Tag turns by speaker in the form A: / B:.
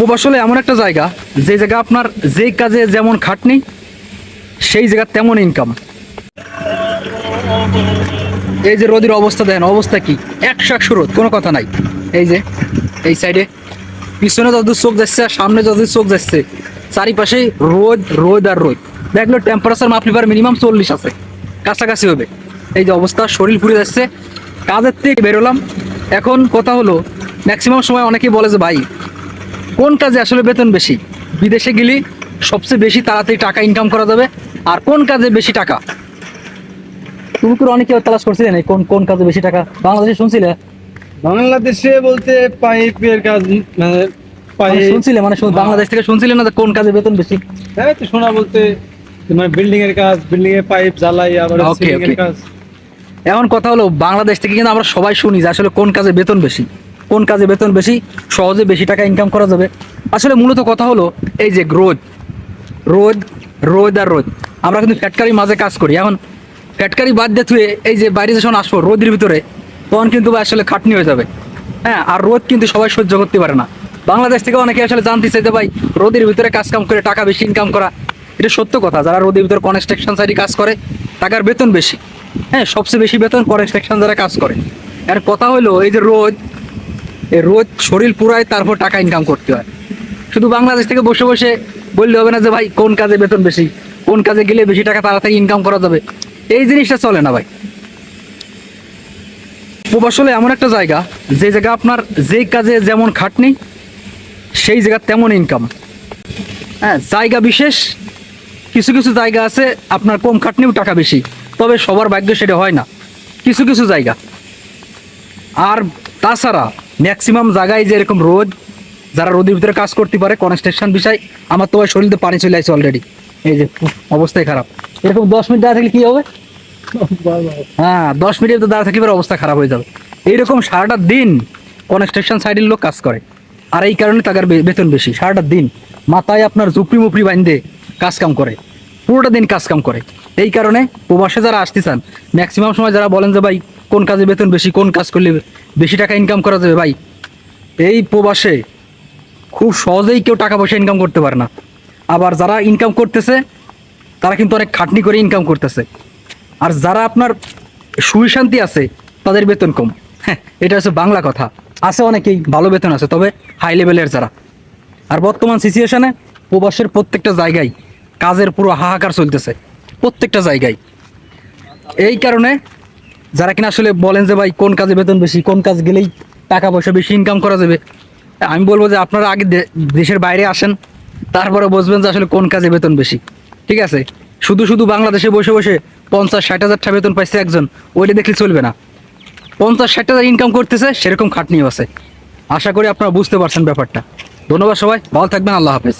A: প্রবাস হলে এমন একটা জায়গা, যে জায়গা আপনার যে কাজে যেমন খাটনি, সেই জায়গা তেমন ইনকাম এই যে রোদের অবস্থা দেখেন অবস্থা কি? একশো একশো রোদ, কোনো কথা নাই। এই যে, এই সাইডে পিছনে যতদূর চোখ যাচ্ছে আর সামনে যতদূর চোখ যাচ্ছে চারিপাশে রোদ রোদ আর রোদ। দেখল টেম্পারেচার মাপলি পার মিনিমাম চল্লিশ আছে, কাছাকাছি হবে। এই যে অবস্থা, শরীর পুড়ে যাচ্ছে। কাজের থেকে বেরোলাম এখন কথা হলো ম্যাক্সিমাম সময় অনেকেই বলে যে, ভাই কোন কাজে আসলে বেতন বেশি? বিদেশে গেলে সবচেয়ে বেশি তাড়াতাড়ি টাকা ইনকাম করা যাবে আর কোন কাজে বেশি টাকা? তুমি তো অনেকে তালাশ করছিলে না কোন কোন কাজে বেশি টাকা? বাংলাদেশে শুনছিলে?
B: বাংলাদেশে বলতে পাইপের কাজ মানে
A: মানে শুনছিলে মানে শুধু বাংলাদেশ থেকে শুনছিলে না কোন কাজে বেতন বেশি?
B: হ্যাঁ তো শোনা বলতে মানে বিল্ডিং এর কাজ বিল্ডিং এর পাইপ জ্বালাই আবার সিলিং এর কাজ।
A: এখন কথা হলো বাংলাদেশ থেকে কিন্তু আমরা সবাই শুনি যে আসলে কোন কাজে বেতন বেশি। কোন কাজে বেতন বেশি, সহজে বেশি টাকা ইনকাম করা যাবে। আসলে মূলত কথা হলো এই যে রোদ। রোদ রোদ আর রোদ। আমরা কিন্তু ফ্যাটকারি মাঝে কাজ করি। এখন ফ্যাটকারি বাদ দিয়ে থুয়ে এই যে বাইরে যখন আসব রোদের ভিতরে, তখন কিন্তু আসলে খাটনি হয়ে যাবে। হ্যাঁ আর রোদ কিন্তু সবাই সহ্য করতে পারে না। বাংলাদেশ থেকে অনেকে আসলে জানতে চাইতে ভাই রোদের ভিতরে কাজ কাম করে টাকা বেশি ইনকাম করা। এটা সত্য কথা। যারা রোদের ভিতরে কনস্ট্রাকশন সাইডে কাজ করে, টাকার বেতন বেশি। হ্যাঁ সবচেয়ে বেশি বেতন কনস্ট্রাকশন যারা কাজ করে। আর কথা হলো এই যে রোদ রোদ শরীর পুরায় তারপর টাকা ইনকাম করতে হয়। শুধু বাংলাদেশ থেকে বসে বসে বললে হবে না যে, ভাই, কোন কাজে বেতন বেশি? কোন কাজে গেলে বেশি টাকা তাড়াতাড়ি ইনকাম করা যাবে? এই জিনিসটা চলে না, ভাই। প্রবাস হলে এমন একটা জায়গা, যে জায়গা আপনার যেই কাজে যেমন খাটনি, সেই জায়গা তেমন ইনকাম হ্যাঁ জায়গা বিশেষ, কিছু কিছু জায়গা আছে, আপনার কম খাটনিও টাকা বেশি, তবে সবার ভাগ্য সেটা হয় না। কিছু কিছু জায়গা। আর তাছাড়া ম্যাক্সিমাম জায়গায় যে এরকম রোদ, যারা রোদের ভিতরে কাজ করতে পারে কনস্ট্রাকশন বিষয়, আমার তো শরীরে পানি চলে আসছে অলরেডি এই যে, অবস্থাই খারাপ। এরকম দশ মিনিট দাঁড়া থাকলে কি হবে? হ্যাঁ দশ মিনিট দাঁড়া থাকলে অবস্থা খারাপ হয়ে যাবে। এইরকম সারাটা দিন কনস্ট্রাকশন সাইডের লোক কাজ করে। আর এই কারণে তাদের বেতন বেশি, সারাটা দিন। মাথায় আপনার ঝুপড়ি মুপড়ি বাঁধে কাজ কাম করে। পুরোটা দিন কাজ কাম করে। এই কারণে প্রবাসে যারা আসতে চান ম্যাক্সিমাম সময় যারা বলেন যে ভাই কোন কাজে বেতন বেশি, কোন কাজ করলে বেশি টাকা ইনকাম করা যাবে ভাই? এই প্রবাসে খুব সহজেই কেউ টাকা পয়সা ইনকাম করতে পারে না। আবার যারা ইনকাম করতেছে, তারা কিন্তু অনেক খাটনি করে ইনকাম করতেছে। আর যারা আপনার সুই শান্তি আছে, তাদের বেতন কম। হ্যাঁ এটা হচ্ছে বাংলা কথা। আছে অনেকেই, ভালো বেতন আছে, তবে হাই লেভেলের যারা। আর বর্তমান সিচুয়েশানে প্রবাসের প্রত্যেকটা জায়গায় কাজের পুরো হাহাকার চলতেছে, প্রত্যেকটা জায়গায়। এই কারণে যারা কিনা আসলে বলেন যে ভাই কোন কাজে বেতন বেশি, কোন কাজ গেলেই টাকা পয়সা বেশি ইনকাম করা যাবে, আমি বলব যে আপনারা আগে দেশের বাইরে আসেন, তারপরে বুঝবেন যে আসলে কোন কাজে বেতন বেশি, ঠিক আছে? শুধু শুধু বাংলাদেশে বসে বসে পঞ্চাশ ষাট হাজার টাকা বেতন পাইছে একজন, ওইটা দেখলে চলবে না। পঞ্চাশ ষাট হাজার ইনকাম করতেছে, সেরকম খাটনিও আছে। আশা করি আপনারা বুঝতে পারছেন ব্যাপারটা। ধন্যবাদ সবাই, ভালো থাকবেন, আল্লাহ হাফেজ।